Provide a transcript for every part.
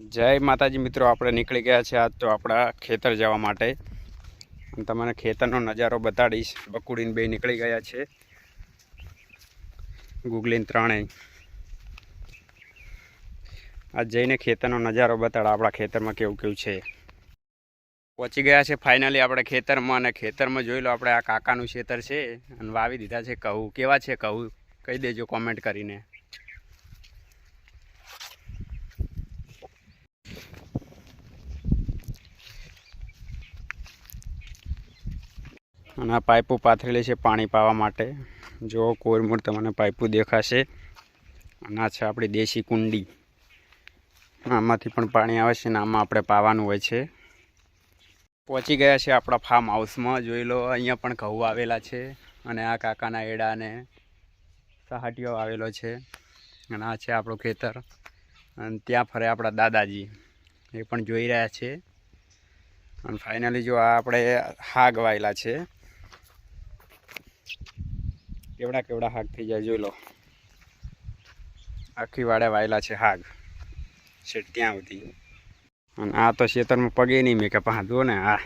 જય માતાજી મિત્રો, આપણે નીકળી ગયા છે આજ તો આપણા ખેતર જવા માટે. અને તમને ખેતરનો નજારો બતાડીશ. બકુડીને બે નીકળી ગયા છે. ગુગલીન ત્રણેય. આજ જઈને ખેતરનો નજારો બતાડ, આપણા ખેતરમાં કેવું કેવું છે. પહોંચી ગયા છે ફાઇનલી આપણે ખેતરમાં અને ખેતરમાં જોઈ લો આપણે આ કાકાનું ખેતર છે. અને વાવી દીધા છે કહું કેવા છે કહું કહી દેજો કોમેન્ટ કરીને. અને આ પાઇપો પાથરેલી છે પાણી પાવા માટે. જો કોરમોર તમને પાઇપો દેખાશે. અને આ છે આપણી દેશી કુંડી. આમાંથી પણ પાણી આવે છે અને આમાં આપણે પાવાનું હોય છે. પહોંચી ગયા છે આપણા ફાર્મ હાઉસમાં જોઈ લો, અહીંયા પણ ઘઉં આવેલા છે અને આ કાકાના એડા અને સહાટીઓ આવેલો છે. અને આ છે આપણું ખેતર. અને ત્યાં ફરે આપણા દાદાજી. એ પણ જોઈ રહ્યા છે. અને ફાઇનલી જો આ આપણે હાગ વાયેલા છે. કેવડા કેવડા હાગ થઈ જાય, જોઈ લો. આખી વાડે વાયેલા છે હાગ. છે ત્યાં સુધી. અને આ તો ખેતરમાં પગે નહીં મેં કે પા જુઓ ને આ.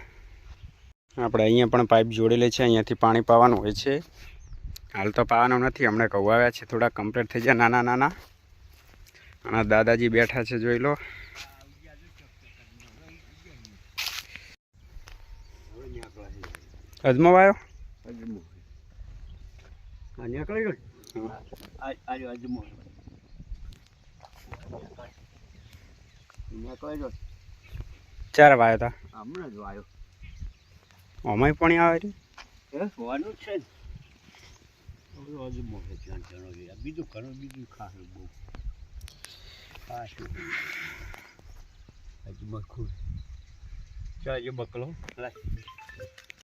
આપણે અહીંયા પણ પાઇપ જોડેલી છે, અહીંયાથી પાણી પાવાનું હોય છે. હાલ તો પાવાનું નથી હમણાં કહું આવ્યા છે, થોડા કમ્પ્લીટ થઈ જાય નાના નાના. અને દાદાજી બેઠા છે, જોઈ લો. અજમો આવ્યો નીકળી ગયો? આજે અજમો નીકળી ગયો. ચાર વાયો હતા હમણાં જ આવ્યો અમાય પાણી આવે રે એ હોવાનું છે ને. હવે અજમો છે ત્યાં જણો ગયા બીજું ઘણું બીજું ખાસું બહુ. ખાસું અજમો મખું ચાલ બકલો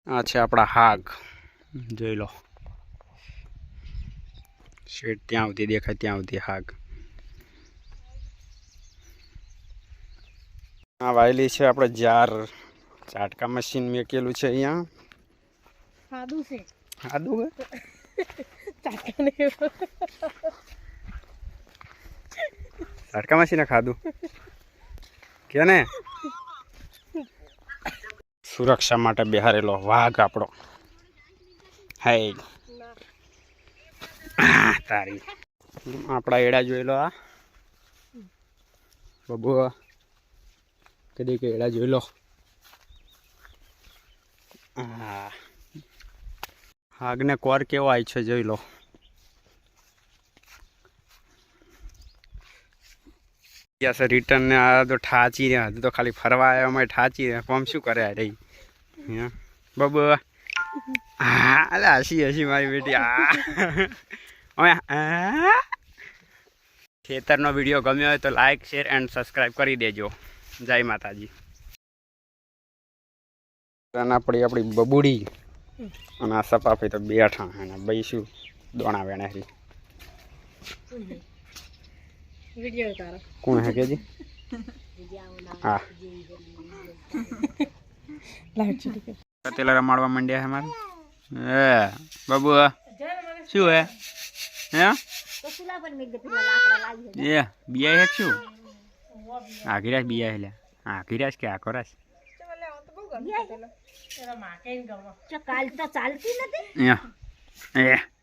આ છે આપણા હાગ. જોઈ લો. શેડ ત્યાં સુધી દેખાય ત્યાં સુધી હાગ આ વાયેલી છે આપણે જાર. ચાટકા મશીન મેકેલું છે અહીંયા. સાદું છે. સાદું ચાટકા મશીને ખાધું. કે ને? સુરક્ષા માટે બેહારેલો વાઘ આપણો. હાય. તારી. આપણા એડા જોઈ લો આ. બબુ કદી કે એડા જોઈ લો આ હાગને કોર કેવો આવી છે જોઈ લો. ગયા રિટર્ન ને આ તો ઠાચી રહ્યા તો ખાલી ફરવા આવ્યા અમે ઠાચી રહ્યા પમ શું કરે રહી? હે? બબુ હા અલે હસી હસી મારી બેટી ખેતરનો વીડિયો ગમ્યો હોય તો લાઇક શેર એન્ડ સબસ્ક્રાઈબ કરી દેજો જય માતાજી આપણી આપણી બબુડી અને આ સપાફી તો બેઠા અને બૈસુ દોણા વેણે વીડિયો કોણ હે કેજી હા લાઈટ તેલા રમાડવા માંડ્યા હે મારે. હે બાબુ શું હે? હે? એ બિયા હે શું? આઘીરાજ બિયા હે લ્યા આઘીરાજ કે ગમો કાલ તો ચાલતી નથી